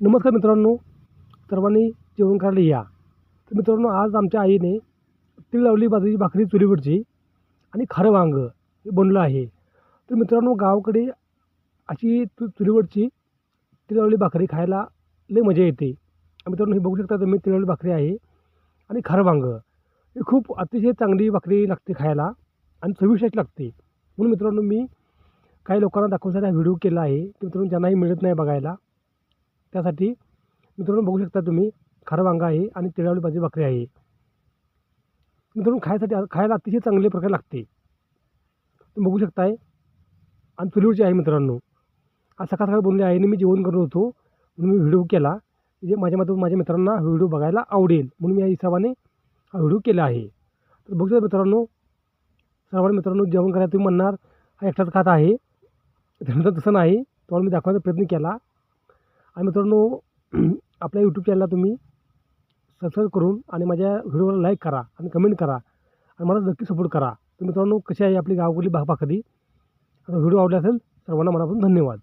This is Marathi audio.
नमस्कार मित्रांनो सर्वांनी जेवण करायला या. तर मित्रांनो आज आमच्या आईने तीळ लावली बाजरीची भाकरी चुलीवरची आणि खारं वांग हे बनलं आहे. तर मित्रांनो गावाकडे अशी तु चुलीवरची तीळ लावली भाकरी खायला लई मजा येते. मित्रांनो हे बघू शकता तुम्ही तीळ लावली भाकरी आहे आणि खारं वांग. ही खूप अतिशय चांगली भाकरी लागते खायला आणि चविष्ट लागते. म्हणून मित्रांनो मी काही लोकांना दाखवण्यासाठी हा व्हिडिओ केला आहे. की मित्रांनो ज्यांनाही मिळत नाही बघायला त्यासाठी मित्रांनो बघू शकता तुम्ही खारं वांगा आहे आणि तिळावली भाजी भाकरी आहे. मित्रांनो खायसाठी खायला अतिशय चांगले प्रकारे लागते. तुम्ही बघू शकताय. आणि चुलीवरची आहे मित्रांनो. आज सकाळ सकाळ बनले आहे आणि मी जेवण करत होतो. म्हणून मी व्हिडिओ केला. जे माझ्या मते माझ्या मित्रांना हा व्हिडिओ बघायला आवडेल. म्हणून मी या हिशोबाने हा व्हिडिओ केला आहे. तर बघू शकता मित्रांनो सर्वांना मित्रांनो जेवण करायला तुम्ही म्हणणार हा एकटाच खात आहे. त्यानंतर तसं नाही. तुम्हाला मी दाखवायचा प्रयत्न केला. आणि मित्रांनो आपल्या यूट्यूब चॅनलला तुम्ही सबस्क्राईब करून आणि माझ्या व्हिडिओला लाईक करा आणि कमेंट करा आणि मला नक्की सपोर्ट करा. तर मित्रांनो कशी आहे आपली गावकडली भा आता व्हिडिओ आवडला असेल सर्वांना मनापासून धन्यवाद.